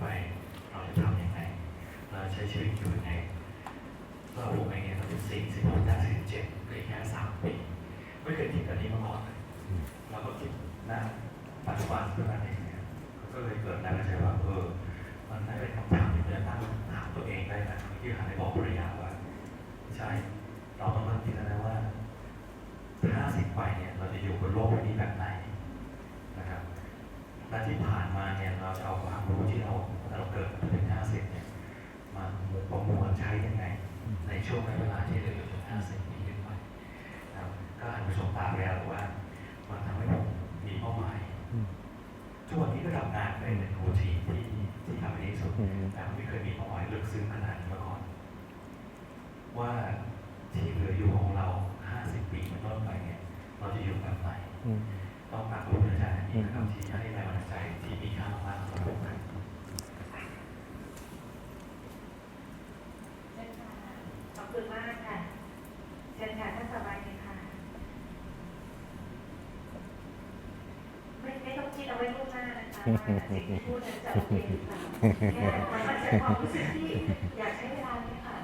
ไป เราจะทำยังไง เราใช้ชีวิตอยู่ยังไง เราลงไปเนี่ยเราเป็นสี่สิบหกได้สิบเจ็ดเหลือแค่สามปี ไม่เคยคิดแบบนี้มาก่อนเลยเราก็คิดนะปัจจุบันเท่านั้นเองเนี่ยก็เลยเกิดแรงใจว่าเออ มันได้เป็นคำถามที่จะตั้งถามตัวเองได้นะที่หาได้บอกภรรยาว่าใช่ จะอยู่แบบไหนอืมต้องกราบขอบคุณอาจารย์อีกนะครับที่ให้แรงบันดาลใจที่มีค่ามากๆสำหรับผมครับเชิญค่ะขอบคุณมากค่ะเชิญค่ะท่านสบายเลยค่ะไม่ไม่ต้องคิดเอาไว้ล่วงหน้านะคะว่าสิ่งที่พูดนั้นจะโอเคหรือเปล่าแค่มันมาจากความรู้สึกที่อยากใช้เวลาเนี่ยค่ะ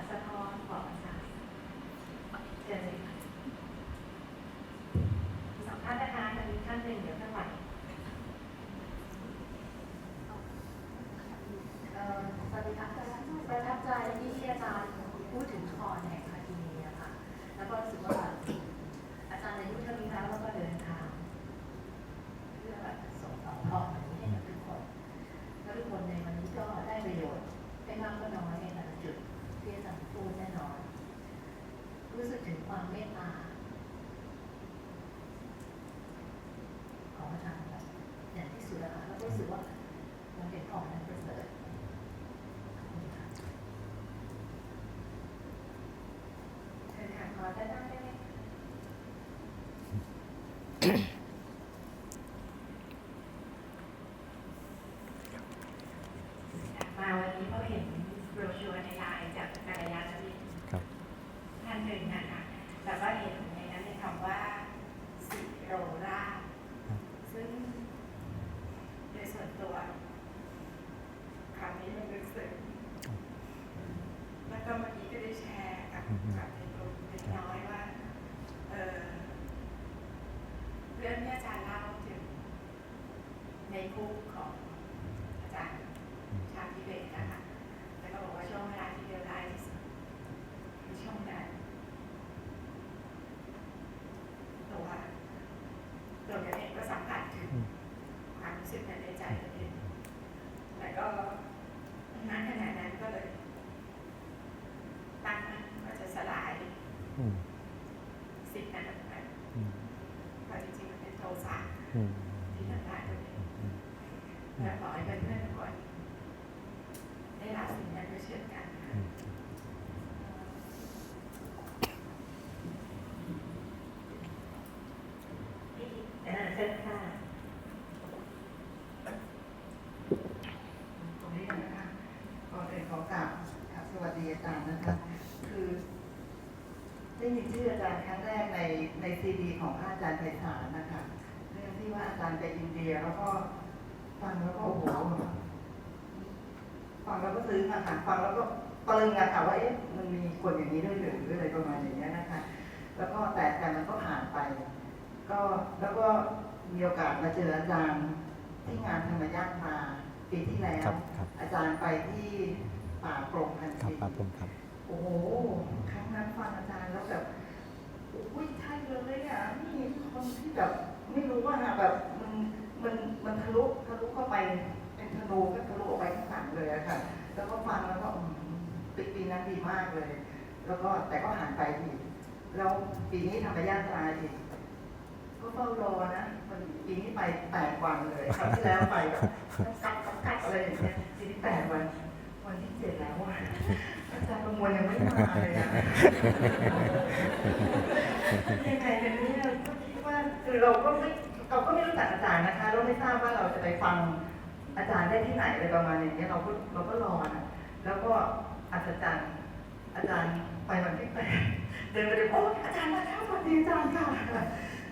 ของพระอาจารย์ไพศาลนะคะเรื่องที่ว่าอาจารย์ไปอินเดียแล้วก็ฟังแล้วก็โอ้โหฟังแล้วก็ซึ้งอะค่ะฟังแล้วก็ตะลึงอะค่ะว่าเอ๊ะมันมีคนอย่างนี้ด้วยหรือหรืออะไรประมาณอย่างเงี้ยนะคะ แล้วก็แต่แต่มันก็ผ่านไป ก็แล้วก็มีโอกาสมาเจออาจารย์ที่งานธรรมยาตราปีที่แล้วครับครับอาจารย์ไปที่ป่าโปร่งพันครับธีป้าผมครับโอ้โหครั้งนั้นฟังอาจารย์แล้วแบบ อุ้ยใช่เลยอะนี่คนที่แบบไม่รู้ว่าอะแบบมันมันมันทะลุทะลุเข้าไปเป็นธนูก็ทะลุออกไปข้างหลังเลยอะค่ะ แล้วก็ฟังแล้วก็อืมปีปีนั้นดีมากเลย แล้วก็แต่ก็ผ่านไปอีกแล้วปีนี้ธรรมญาตราอีกก็เฝ้ารอนะมันปีนี้ไปแปดวันเลยครั้งที่แล้วไปแบบกักกักกักอะไรอย่างเงี้ยทีนี้แปดวัน วันที่เจ็ดแล้วอะอาจารย์ ประมวลยังไม่มาเลยอะยังไงกันเนี่ยก็คิดว่าคือเราก็ไม่เราก็ไม่รู้จักอาจารย์นะคะเราไม่ทราบว่าเราจะไปฟังอาจารย์ได้ที่ไหนอะไรประมาณอย่างเงี้ยเราก็เราก็รอนะแล้วก็อัศจรรย์อาจารย์ไปวันที่แปดเดินไปเลยโอ้อาจารย์มาแล้วสวัสดีอาจารย์ค่ะ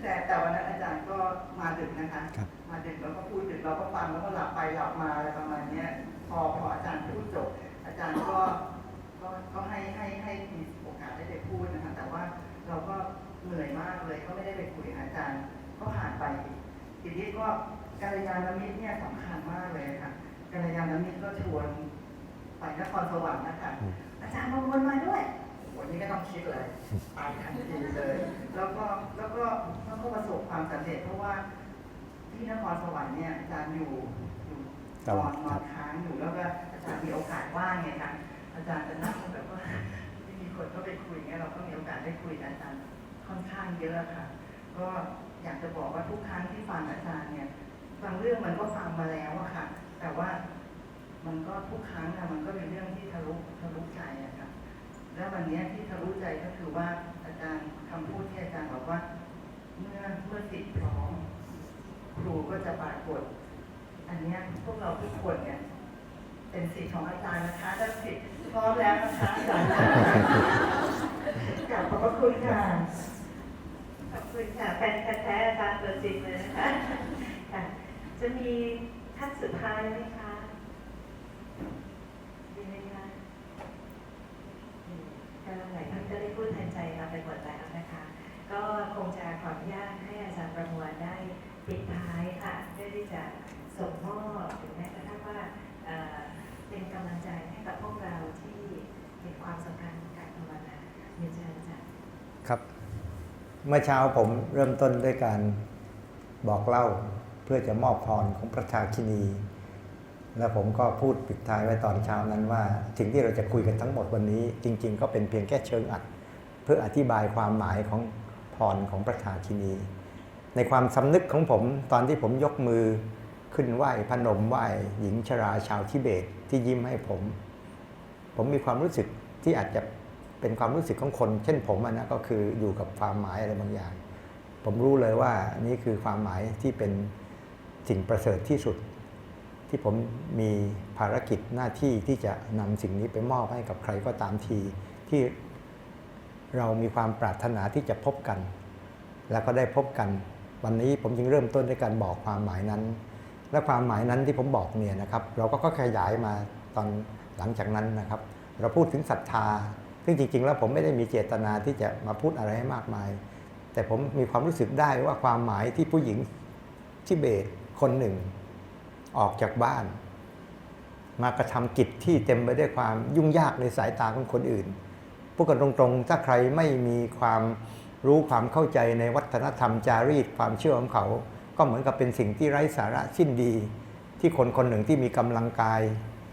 แต่แต่วันนั้นอาจารย์ก็มาดึกนะคะ มาดึกแล้วก็พูดดึกเราก็ฟังแล้วก็หลับไปหลับมาอะไรประมาณเนี้ยพอพออาจารย์พูดจบ อาจารย์ก็ ก็ก็ให้ให้ให้มีโอกาสได้ไปพูดนะคะแต่ว่าเราก็เหนื่อยมากเลยก็ไม่ได้ไปคุยกับอาจารย์ ก็ผ่านไปทีนี้ก็กัลยาณมิตรเนี่ยสำคัญมากเลยค่ะกัลยาณมิตรก็ชวนไปนครสวรรค์นะคะอาจารย์มาวนมาด้วยวันนี้ไม่ต้องคิดเลยไปทันทีเลย แล้วก็แล้วก็แล้วก็ประสบความสำเร็จเพราะว่าที่นครสวรรค์เนี่ยอาจารย์อยู่อยู่นอนนอนค้างอยู่แล้วก็อาจารย์มีโอกาสว่างไงคะ อาจารย์จะนั่งแบบว่าไม่มีคนก็ไปคุยเงี้ยเราก็มีโอกาสได้คุยกับอาจารย์ค่อนข้างเยอะค่ะ ก็อยากจะบอกว่าทุกครั้งที่ฟังอาจารย์เนี่ยบางเรื่องมันก็ฟังมาแล้วอะค่ะ แต่ว่ามันก็ทุกครั้งอะมันก็เป็นเรื่องที่ทะลุทะลุใจอะค่ะ แล้ววันเนี้ยที่ทะลุใจก็คือว่าอาจารย์คำพูดที่อาจารย์บอกว่า เมื่อเมื่อสิทธิ์พร้อมครูก็จะปรากฏ อันเนี้ยพวกเราทุกคนเนี่ย เป็นสิทธิ์ของอาจารย์นะคะถ้าสิทธิ์พร้อมแล้วนะคะอาจารย์กราบขอบพระคุณค่ะ ขอบคุณค่ะแฟนแท้ๆอาจารย์ตัวจริงเลยนะคะค่ะจะมีท่านสุดท้ายไหมคะมีไหมคะอืมก็หลายท่านก็ได้พูดแทนใจเราไปหมดแล้วนะคะ ก็คงจะขออนุญาตให้อาจารย์ประมวลได้ปิดท้ายค่ะเพื่อที่จะส่งมอบถึงแม้กระทั่งว่า เป็นกำลังใจให้กับพวกเราที่เห็นความสำคัญของการภาวนาเรียนเชิญอาจารย์ครับ เมื่อเช้าผมเริ่มต้นด้วยการบอกเล่าเพื่อจะมอบพรของพระชาคินี แล้วผมก็พูดปิดท้ายไว้ตอนเช้านั้นว่าสิ่งที่เราจะคุยกันทั้งหมดวันนี้ จริง ๆ ก็เป็นเพียงแค่เชิงอัด เพื่ออธิบายความหมายของพรของพระชาคินี ในความสำนึกของผมตอนที่ผมยกมือ ขึ้นไหว้พนมไหว้หญิงชราชาวทิเบตที่ยิ้มให้ผม ผมมีความรู้สึกที่อาจจะเป็นความรู้สึกของคน เช่นผมนะก็คืออยู่กับความหมายอะไรบางอย่าง ผมรู้เลยว่านี่คือความหมายที่เป็นสิ่งประเสริฐที่สุด ที่ผมมีภารกิจหน้าที่ที่จะนำสิ่งนี้ไปมอบให้กับใครก็ตามทีที่เรามีความปรารถนาที่จะพบกัน แล้วก็ได้พบกัน วันนี้ผมจึงเริ่มต้นด้วยการบอกความหมายนั้น และความหมายนั้นที่ผมบอกเนี่ยนะครับ เราก็ขยายมาตอนหลังจากนั้นนะครับ เราพูดถึงศรัทธา ซึ่งจริง ๆ แล้วผมไม่ได้มีเจตนาที่จะมาพูดอะไรให้มากมาย แต่ผมมีความรู้สึกได้ว่าความหมายที่ผู้หญิงที่เบตคนหนึ่ง ออกจากบ้าน มากระทำกิจที่เต็มไปด้วยความยุ่งยากในสายตาของคนอื่นพูดกันตรงๆ ถ้าใครไม่มีความรู้ความเข้าใจในวัฒนธรรมจารีตความเชื่อของเขา ก็เหมือนกับเป็นสิ่งที่ไร้สาระสิ้นดี ที่คนคนหนึ่งที่มีกำลังกาย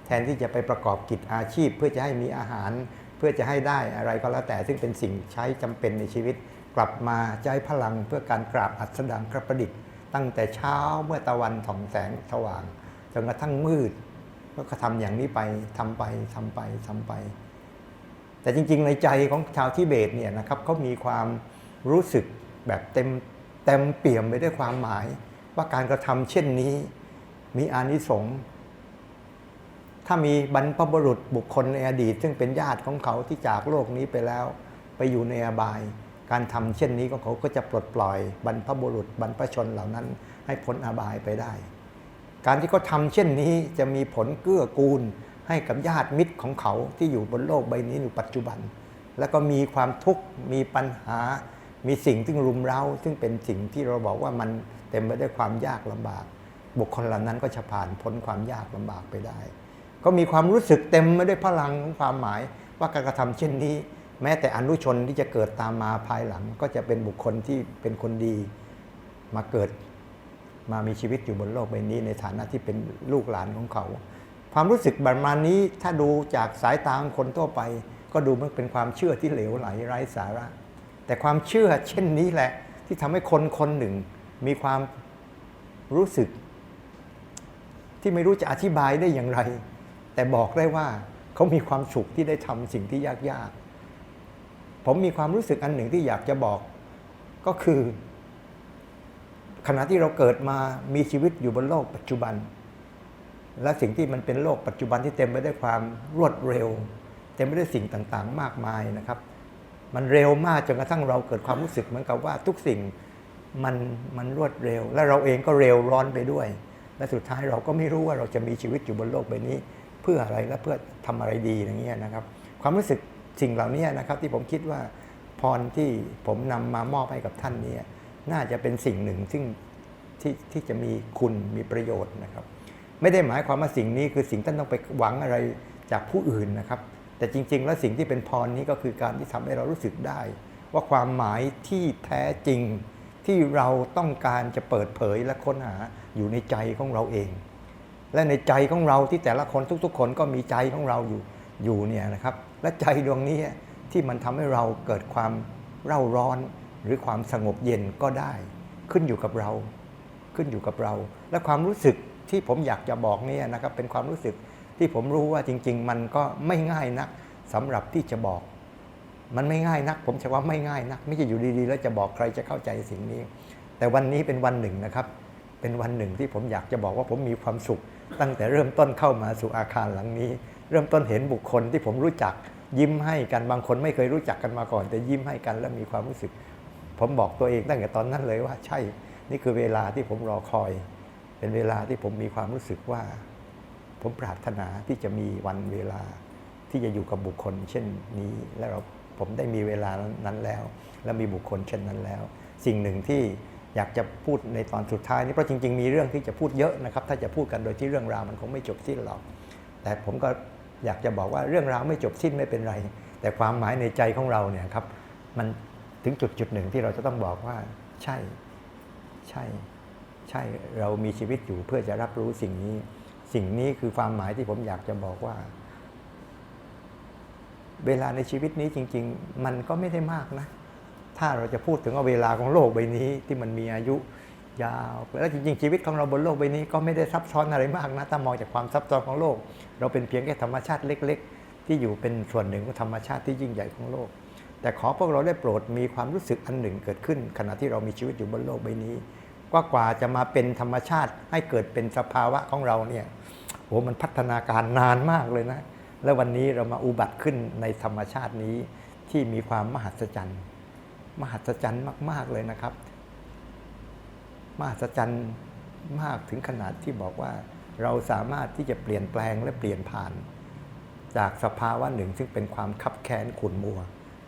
แทนที่จะไปประกอบกิจอาชีพ เพื่อจะให้มีอาหาร เพื่อจะให้ได้อะไรก็แล้วแต่ซึ่งเป็นสิ่งใช้จำเป็นในชีวิต กลับมาใช้พลังเพื่อการกราบอัสดางกระประดิษฐ์ ตั้งแต่เช้าเมื่อตะวันส่องแสงสว่างจนกระทั่งมืดแล้วก็ทำอย่างนี้ไปทำไปทำไปทำไป แต่จริงๆ ในใจของชาวทิเบตเนี่ยนะครับเขามีความรู้สึกแบบเต็ม เต็มเปี่ยมไปด้วยความหมาย ว่าการกระทำเช่นนี้ มีอานิสงส์ถ้ามีบรรพบุรุษบุคคลในอดีต ซึ่งเป็นญาติของเขาที่จากโลกนี้ไปแล้ว ไปอยู่ในอบาย การทำเช่นนี้ของเขาก็จะปลดปล่อยบรรพบุรุษบรรพชนเหล่านั้น ให้พ้นอบายไปได้ การที่เขาทำเช่นนี้จะมีผลเกื้อกูลให้กับญาติมิตรของเขาที่อยู่บนโลกใบนี้อยู่ปัจจุบัน แล้วก็มีความทุกข์มีปัญหา มีสิ่งที่รุมเร้า ซึ่งเป็นสิ่งที่เราบอกว่ามันเต็มไปด้วยความยากลำบาก บุคคลเหล่านั้นก็จะผ่านพ้นความยากลำบากไปได้ ก็มีความรู้สึกเต็มไปด้วยพลังของความหมายว่าการกระทำเช่นนี้ แม้แต่อนุชนที่จะเกิดตามมาภายหลัง ก็จะเป็นบุคคลที่เป็นคนดีมาเกิดมามีชีวิตอยู่บนโลกใบนี้ ในฐานะที่เป็นลูกหลานของเขา ความรู้สึกแบบมานี้ถ้าดูจากสายตาของคนทั่วไป ก็ดูมันเป็นความเชื่อที่เหลวไหลไร้สาระ แต่ความเชื่อเช่นนี้แหละ ที่ทำให้คนคนหนึ่ง มีความรู้สึก ที่ไม่รู้จะอธิบายได้อย่างไร แต่บอกได้ว่าเขามีความสุขที่ได้ทำสิ่งที่ยากๆ ผมมีความรู้สึกอันหนึ่งที่อยากจะบอก ก็คือ ขณะที่เราเกิดมามีชีวิตอยู่บนโลกปัจจุบัน และสิ่งที่มันเป็นโลกปัจจุบันที่เต็มไปด้วยความรวดเร็ว เต็มไปด้วยสิ่งต่างๆ มากมายนะครับ มันเร็วมากจนกระทั่งเราเกิดความรู้สึกเหมือนกับว่าทุกสิ่งมันมันรวดเร็ว และเราเองก็เร็วร้อนไปด้วย และสุดท้ายเราก็ไม่รู้ว่าเราจะมีชีวิตอยู่บนโลกใบนี้ เพื่ออะไรและเพื่อทำอะไรดีอย่างเงี้ยนะครับ ความรู้สึกสิ่งเหล่านี้นะครับที่ผมคิดว่าพรที่ผมนำมามอบให้กับท่านนี้น่าจะเป็นสิ่งหนึ่งซึ่งที่ที่จะมีคุณมีประโยชน์นะครับ ไม่ได้หมายความว่าสิ่งนี้คือสิ่งท่านต้องไปหวังอะไรจากผู้อื่นนะครับ แต่จริง ๆ แล้วสิ่งที่เป็นพรนี้ก็คือการที่ทำให้เรารู้สึกได้ ว่าความหมายที่แท้จริงที่เราต้องการจะเปิดเผยและค้นหาอยู่ในใจของเราเอง และในใจของเราที่แต่ละคนทุก ๆ คนก็มีใจของเราอยู่อยู่เนี่ยนะครับ และใจดวงนี้ที่มันทำให้เราเกิดความเร่าร้อนหรือความสงบเย็นก็ได้ ขึ้นอยู่กับเรา ขึ้นอยู่กับเรา และความรู้สึกที่ผมอยากจะบอกเนี่ยนะครับเป็นความรู้สึก ที่ผมรู้ว่าจริง ๆ มันก็ไม่ง่ายนักสำหรับที่จะบอก มันไม่ง่ายนัก ผมจะว่าไม่ง่ายนัก ไม่ใช่อยู่ดีๆ แล้วจะบอกใครจะเข้าใจสิ่งนี้ แต่วันนี้เป็นวันหนึ่งนะครับ เป็นวันหนึ่งที่ผมอยากจะบอกว่าผมมีความสุข ตั้งแต่เริ่มต้นเข้ามาสู่อาคารหลังนี้ เริ่มต้นเห็นบุคคลที่ผมรู้จักยิ้มให้กันบางคนไม่เคยรู้จักกันมาก่อน แต่ยิ้มให้กันแล้วมีความรู้สึก ผมบอกตัวเองตั้งแต่ตอนนั้นเลยว่าใช่ นี่คือเวลาที่ผมรอคอย เป็นเวลาที่ผมมีความรู้สึกว่า ผมปรารถนาที่จะมีวันเวลาที่จะอยู่กับบุคคล เช่นนี้และเราผมได้มีเวลานั้นแล้ว และมีบุคคลเช่นนั้นแล้ว สิ่งหนึ่งที่อยากจะพูดในตอนสุดท้ายนี้เพราะจริง ๆ มีเรื่องที่จะพูดเยอะนะครับ ถ้าจะพูดกันโดยที่เรื่องราวมันคงไม่จบสิ้นหรอก แต่ผมก็อยากจะบอกว่าเรื่องราวไม่จบสิ้นไม่เป็นไร แต่ความหมายในใจของเราเนี่ยครับมันถึงจุดจุดหนึ่งที่เราจะต้องบอกว่าใช่ ใช่ ใช่เรามีชีวิตอยู่เพื่อจะรับรู้สิ่งนี้ สิ่งนี้คือความหมายที่ผมอยากจะบอกว่า เวลาในชีวิตนี้จริง ๆ มันก็ไม่ได้มากนะ ถ้าเราจะพูดถึงว่าเวลาของโลกใบนี้ที่มันมีอายุยาวแล้วจริงๆชีวิตของเราบนโลกใบนี้ก็ไม่ได้ซับซ้อนอะไรมากนะถ้ามองจากความซับซ้อนของโลก เราเป็นเพียงแค่ธรรมชาติเล็ก ๆ ที่อยู่เป็นส่วนหนึ่งของธรรมชาติที่ยิ่งใหญ่ของโลก แต่ขอพวกเราได้โปรดมีความรู้สึกอันหนึ่งเกิดขึ้น ขณะที่เรามีชีวิตอยู่บนโลกใบนี้ ว่ากว่าจะมาเป็นธรรมชาติให้เกิดเป็นสภาวะของเราเนี่ยโหมันพัฒนาการนานมากเลยนะ แล้ววันนี้เรามาอุบัติขึ้นในธรรมชาตินี้ที่มีความมหัศจรรย์ มหัศจรรย์มาก ๆเลยนะครับ มหัศจรรย์มากถึงขนาดที่บอกว่า เราสามารถที่จะเปลี่ยนแปลงและเปลี่ยนผ่าน จากสภาวะหนึ่ง ซึ่งเป็นความคับแค้นขุ่นมัว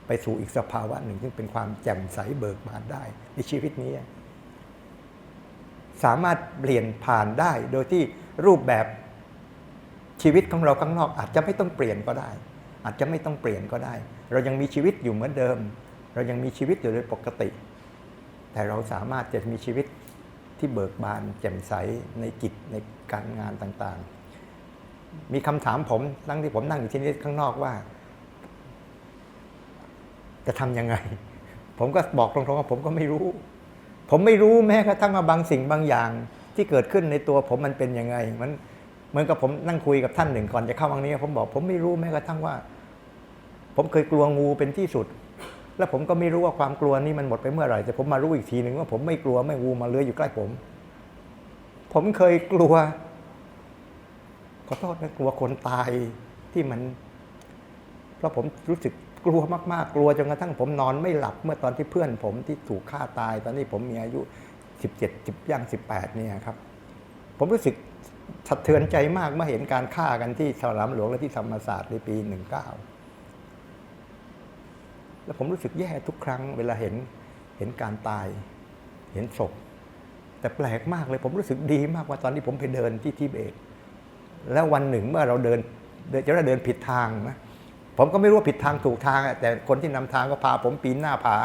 ไปสู่อีกสภาวะหนึ่ง ซึ่งเป็นความแจ่มใสเบิกบานได้ในชีวิตนี้ สามารถเปลี่ยนผ่านได้ โดยที่รูปแบบชีวิตของเราข้างนอก อาจจะไม่ต้องเปลี่ยนก็ได้ อาจจะไม่ต้องเปลี่ยนก็ได้ เรายังมีชีวิตอยู่เหมือนเดิม เรายังมีชีวิตอยู่โดยปกติ แต่เราสามารถจะมีชีวิตที่เบิกบานแจ่มใสในกิจในการงานต่างๆ มีคำถามผมตั้งที่ผมนั่งอยู่ที่นี่ข้างนอกว่า จะทำยังไง ผมก็บอกตรงๆว่าผมก็ไม่รู้ ผมไม่รู้แม้กระทั่งว่าบางสิ่งบางอย่างที่เกิดขึ้นในตัวผมมันเป็นยังไงมันเหมือนกับผมนั่งคุยกับท่านหนึ่งก่อนจะเข้าวังนี้ ผมบอกผมไม่รู้แม้กระทั่งว่า ผมเคยกลัวงูเป็นที่สุด แล้วผมก็ไม่รู้ว่าความกลัวนี้มันหมดไปเมื่อไหร่แต่ผมมารู้อีกทีหนึ่งว่าผมไม่กลัวไม่งูมาเลื้อยอยู่ใกล้ผม ผมเคยกลัวขอโทษนะกลัวคนตายที่มัน เพราะผมรู้สึก กลัวมากๆ กลัวจนกระทั่งผมนอนไม่หลับเมื่อตอนที่เพื่อนผมที่ถูกฆ่าตาย ตอนนี้ผมมีอายุ 17 10ย่าง 18 เนี่ยครับ ผมรู้สึกสะเทือนใจมากเมื่อเห็นการฆ่ากันที่สนามหลวงและที่ธรรมศาสตร์ในปี 19 แล้วผมรู้สึกแย่ทุกครั้งเวลาเห็นเห็นการตาย เห็นศพ แต่แปลกมากเลยผมรู้สึกดีมากว่าตอนที่ผมไปเดินที่ทิเบต แล้ววันหนึ่งเมื่อเราเดินเดินจะได้เดินผิดทางนะ ผมก็ไม่รู้ว่าผิดทางถูกทางอะแต่คนที่นำทางก็พาผมปีนหน้าผา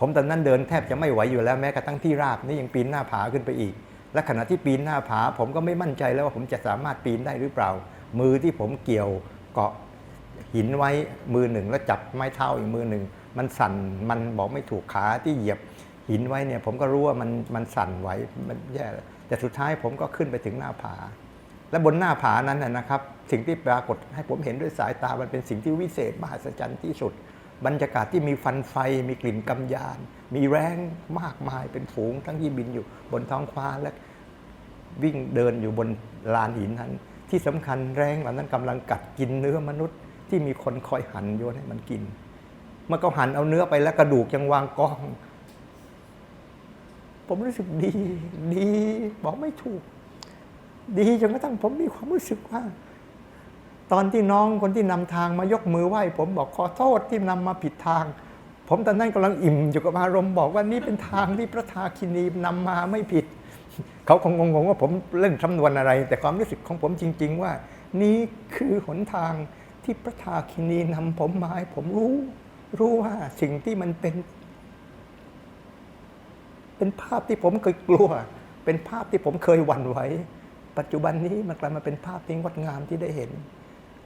ผมตอนนั้นเดินแทบจะไม่ไหวอยู่แล้วแม้กระทั่งที่ราบนี่ยังปีนหน้าผาขึ้นไปอีก และขณะที่ปีนหน้าผา ผมก็ไม่มั่นใจแล้วว่าผมจะสามารถปีนได้หรือเปล่า มือที่ผมเกี่ยวเกาะหินไว้มือหนึ่งแล้วจับไม้เท้าอีกมือหนึ่งมันสั่นมันบอกไม่ถูกขาที่เหยียบหินไว้เนี่ยผมก็รู้ว่ามันมันสั่นไหวมันแย่แต่สุดท้ายผมก็ขึ้นไปถึงหน้าผา และบนหน้าผานั้นนะครับ สิ่งที่ปรากฏให้ผมเห็นด้วยสายตามันเป็นสิ่งที่วิเศษมหัศจรรย์ที่สุด บรรยากาศที่มีฟันไฟ มีกลิ่นกำยาน มีแรงมากมายเป็นฝูง ทั้งที่บินอยู่บนท้องฟ้าและวิ่งเดินอยู่บนลานหินนั้น ที่สำคัญแรงเหล่านั้นกำลังกัดกินเนื้อมนุษย์ ที่มีคนคอยหั่นโยนให้มันกิน เมื่อเขาหั่นเอาเนื้อไปแล้วกระดูกยังวางกอง ผมรู้สึกดี ดี บอกไม่ถูก ดีจนกระทั่งผมมีความรู้สึกว่า ตอนที่น้องคนที่นำทางมายกมือไหว้ผมบอกขอโทษที่นำมาผิดทาง ผมตอนนั้นกำลังอิ่มอยู่กับอารมณ์บอกว่านี่เป็นทางที่พระทาคินีนำมาไม่ผิด เขาคงงงว่าผมเล่นคำนวณอะไร แต่ความรู้สึกของผมจริง ๆ ว่า นี่คือหนทางที่พระทาคินีนำผมมาให้ผมรู้รู้ว่าสิ่งที่มันเป็น เป็นภาพที่ผมเคยกลัว เป็นภาพที่ผมเคยหวั่นไหวปัจจุบันนี้มันกลายมาเป็นภาพที่งดงามที่ได้เห็น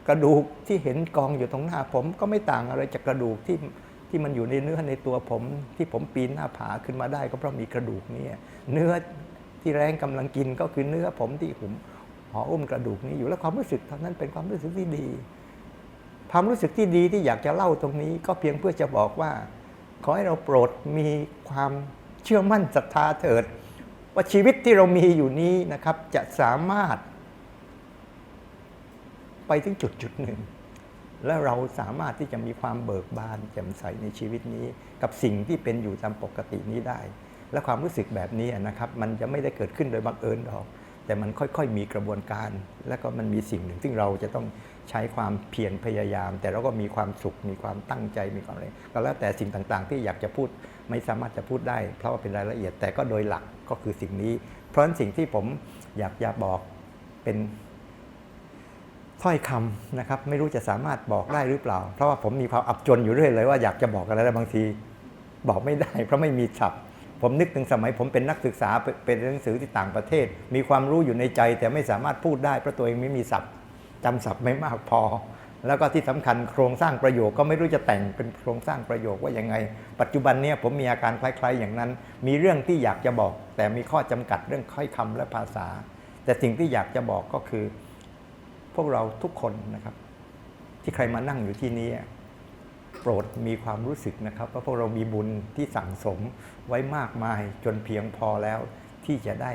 กระดูกที่เห็นกองอยู่ตรงหน้าผมก็ไม่ต่างอะไรจากกระดูกที่ที่มันอยู่ในเนื้อในตัวผม ที่ผมปีนหน้าผาขึ้นมาได้ ก็เพราะมีกระดูกนี้เนื้อที่แรงกำลังกินก็คือเนื้อผมที่ผมห่ออุ้มกระดูกนี้อยู่แล้วความรู้สึกเท่านั้นเป็นความรู้สึกที่ดี ความรู้สึกที่ดีที่อยากจะเล่าตรงนี้ ก็เพียงเพื่อจะบอกว่า ขอให้เราโปรดมีความเชื่อมั่นศรัทธาเถิด ว่าชีวิตที่เรามีอยู่นี้นะครับจะสามารถ ไปถึงจุดจุดหนึ่ง และเราสามารถที่จะมีความเบิกบานแจ่มใสในชีวิตนี้ กับสิ่งที่เป็นอยู่ตามปกตินี้ได้ และความรู้สึกแบบนี้นะครับ มันจะไม่ได้เกิดขึ้นโดยบังเอิญหรอก แต่มันค่อยๆมีกระบวนการ และก็มันมีสิ่งหนึ่งซึ่งเราจะต้องใช้ความเพียรพยายาม แต่เราก็มีความสุขมีความตั้งใจมีความอะไรก็แล้วแต่สิ่งต่างๆ ที่อยากจะพูดไม่สามารถจะพูดได้ เพราะว่าเป็นรายละเอียดแต่ก็โดยหลักก็คือสิ่งนี้ เพราะฉะนั้นสิ่งที่ผมอยากจะบอกเป็น ถ้อยคำนะครับไม่รู้จะสามารถบอกได้หรือเปล่า เพราะว่าผมมีความอับจนอยู่เรื่อยเลยว่าอยากจะบอกอะไรแล้วบางที บอกไม่ได้ เพราะไม่มีศัพท์ ผมนึกถึงสมัยผมเป็นนักศึกษาเป็นหนังสือที่ต่างประเทศ มีความรู้อยู่ในใจแต่ไม่สามารถพูดได้เพราะตัวเองไม่มีศัพท์จำศัพท์ไม่มากพอ แล้วก็ที่สำคัญโครงสร้างประโยคก็ไม่รู้จะแต่งเป็นโครงสร้างประโยคว่ายังไง ปัจจุบันเนี้ผมมีอาการคล้ายๆอย่างนั้น มีเรื่องที่อยากจะบอก แต่มีข้อจำกัดเรื่องค่อยคำและภาษา แต่สิ่งที่อยากจะบอกก็คือ พวกเราทุกคนนะครับ ที่ใครมานั่งอยู่ที่นี้โปรดมีความรู้สึกนะครับว่าพวกเรามีบุญที่สั่งสมไว้มากมายจนเพียงพอแล้ว ที่จะได้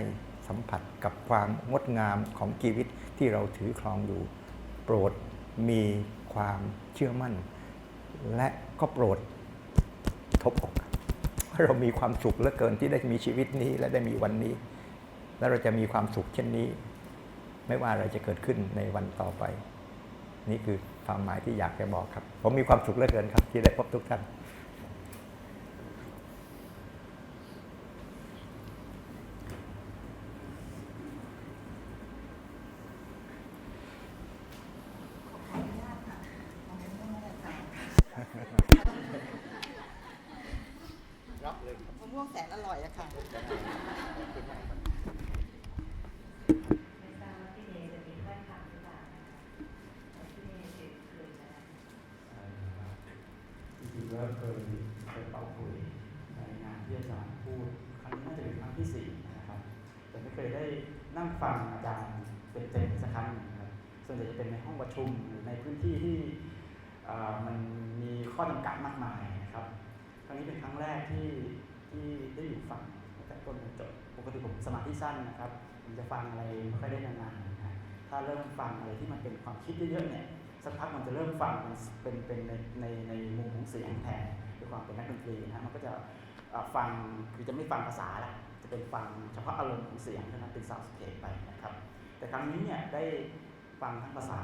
สัมผัสกับความงดงามของชีวิตที่เราถือครองอยู่ โปรดมีความเชื่อมั่น และก็โปรดทบอกว่าเรามีความสุขเหลือเกินที่ได้มีชีวิตนี้และได้มีวันนี้ และเราจะมีความสุขเช่นนี้ ไม่ว่าอะไรจะเกิดขึ้นในวันต่อไป นี่คือความหมายที่อยากจะบอกครับ ผมมีความสุขเหลือเกินครับ ที่ได้พบทุกท่าน ขออนุญาตค่ะเอาเรื่องอะไรค่ะ รับเลยครับ มะม่วงแสนอร่อยอะค่ะ ไม่ทราบว่าพี่เดย์จะมีถ้อยคำหรือเปล่านะคะแต่พี่เดย์เคยเคยจะ จริงๆแล้วเคยเคยเป่าคุยในงานที่อาจารย์พูดครั้งนี้น่าจะเป็นครั้งที่สี่นะครับ แต่ไม่เคยได้นั่งฟังอาจารย์เป็นเต็มๆสักครั้งหนึ่งนะครับส่วนใหญ่จะเป็นในห้อง ในพื้นที่ที่มันมีข้อจำกัดมากมายนะครับ ครั้งนี้เป็นครั้งแรกที่ที่ได้อยู่ฟังตั้งแต่ต้นจนจบ ปกติผมสมาธิสั้นนะครับผมจะฟังอะไรไม่ค่อยได้นานๆนะถ้าเริ่มฟังอะไรที่มันเป็นความคิดเยอะๆเนี่ยสักพักมันจะเริ่มฟังเป็นเป็นในในในมุมของเสียงแทนด้วยความเป็นนักดนตรีนะมันก็จะฟังคือจะไม่ฟังภาษาละจะเป็นฟังเฉพาะอารมณ์ของเสียงเท่านั้นเป็นซาวด์สเคปไปนะครับ แต่ครั้งนี้เนี่ยได้ฟังทั้งภาษา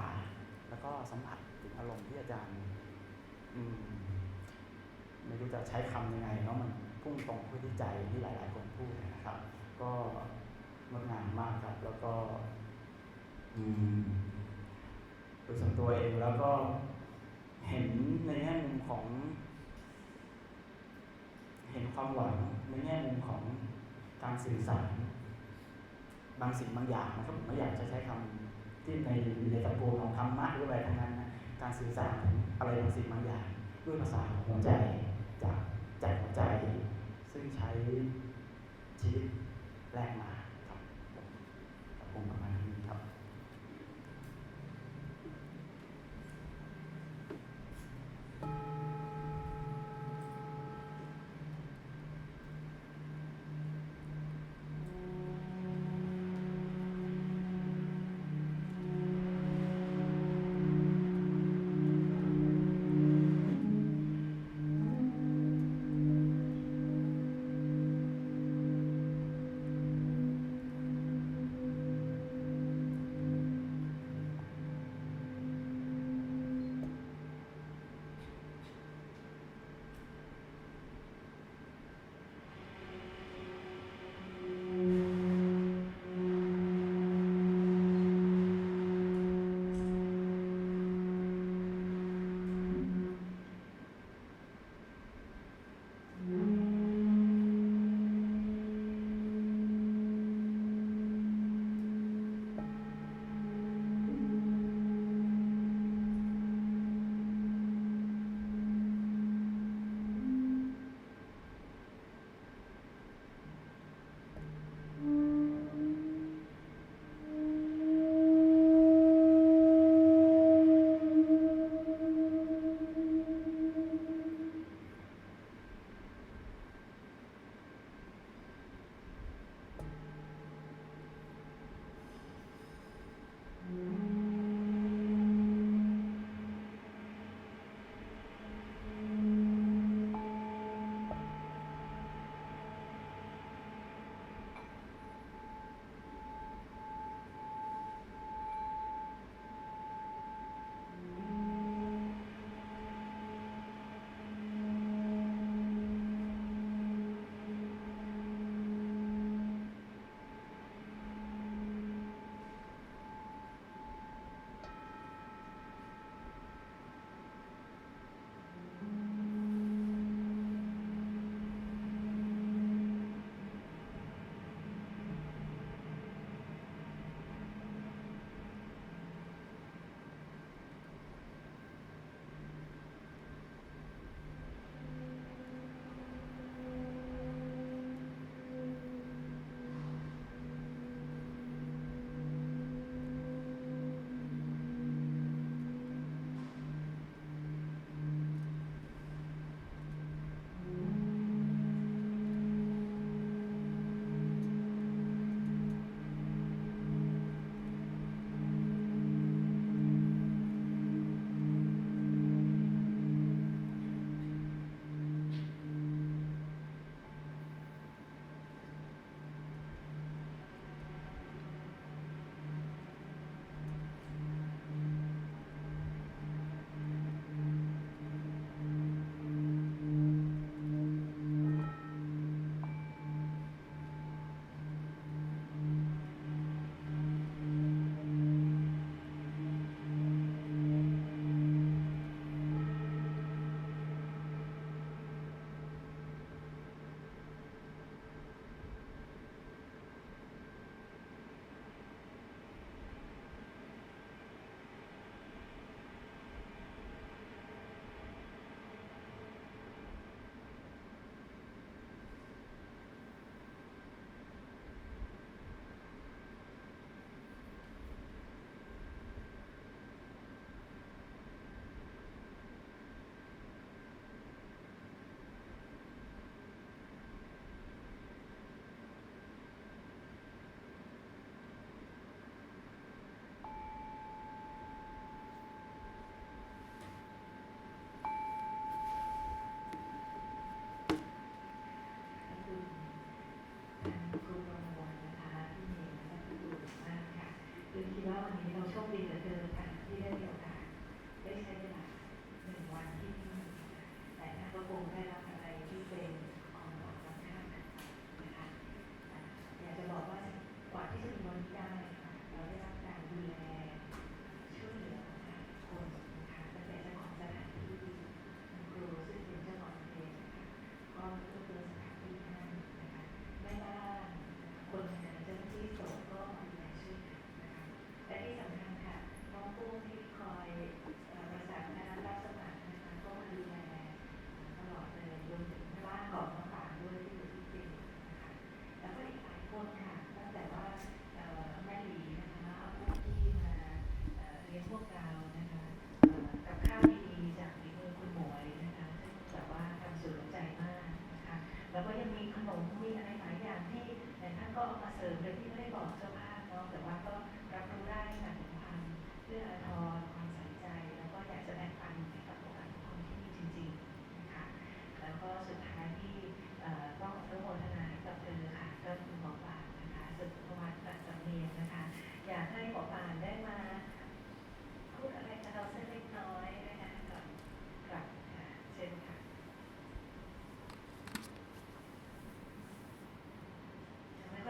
แล้วก็สัมผัสถึงอารมณ์ที่อาจารย์อืมไม่รู้จะใช้คำยังไงเนาะมันพุ่งตรงไปที่ใจที่หลาย ๆ คนพูดนะครับ ก็งดงามมากครับ แล้วก็อืมโดยส่วนตัวเองแล้วก็เห็นในแง่มุมของ เห็นความหวังในแง่มุมของการสื่อสารบางสิ่งบางอย่างนะครับผมไม่อยากจะใช้คำ ที่ในในตระกูของธรรมะหรืออะไรทั้งนั้นนะการสื่อสารถึงอะไรบางสิ่งบางอย่างด้วยภาษาของหัวใจจากจากหัวใจ ซึ่งใช้ชีวิตแรงมา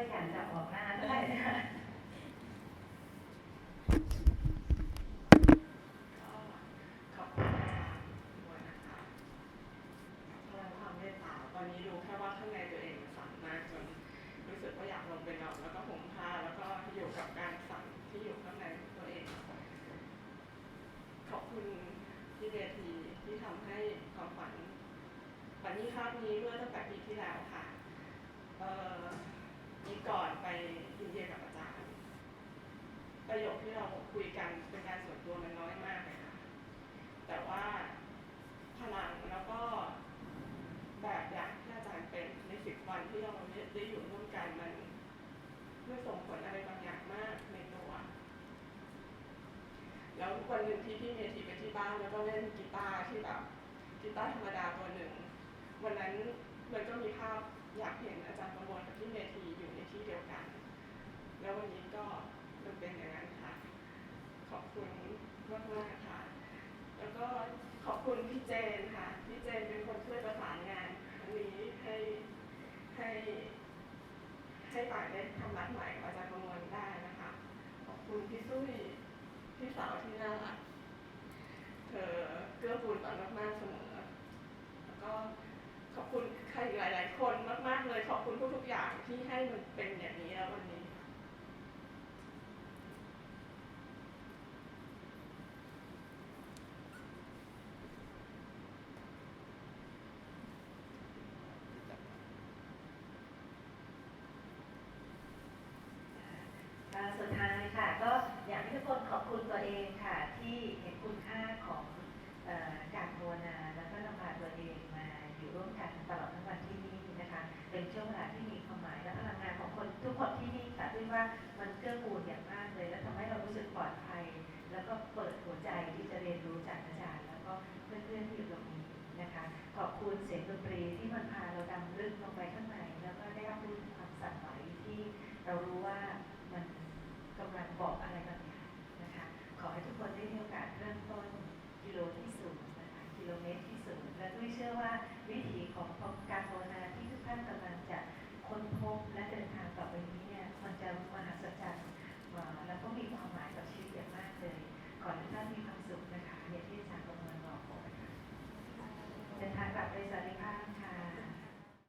แขนจับออก วันหนึ่งที่พี่เมทีไปที่บ้านแล้วก็เล่นกีตาร์ที่แบบกีตาร์ธรรมดาตัวหนึ่ง วันนั้นมันก็มีภาพอยากเห็นอาจารย์ประมวลกับพี่เมทีอยู่ในที่เดียวกัน แล้ววันนี้ก็มันเป็นอย่างนั้นค่ะ ขอบคุณมากมากค่ะ แล้วก็ขอบคุณพี่เจนค่ะ พี่เจนเป็นคนช่วยประสานงานนี้ให้ให้ให้ป่านได้ทำรัดใหม่กับอาจารย์ประมวลได้นะคะ ขอบคุณพี่สุ้ย พี่สาวที่น่ารัก เธอเกื้อกูลกันมากๆเสมอ แล้วก็ขอบคุณใครหลาย ๆ คนมาก ๆ เลยขอบคุณทุกๆอย่างที่ให้มันเป็นอย่างนี้แล้ววันนี้ัวเองค่ะ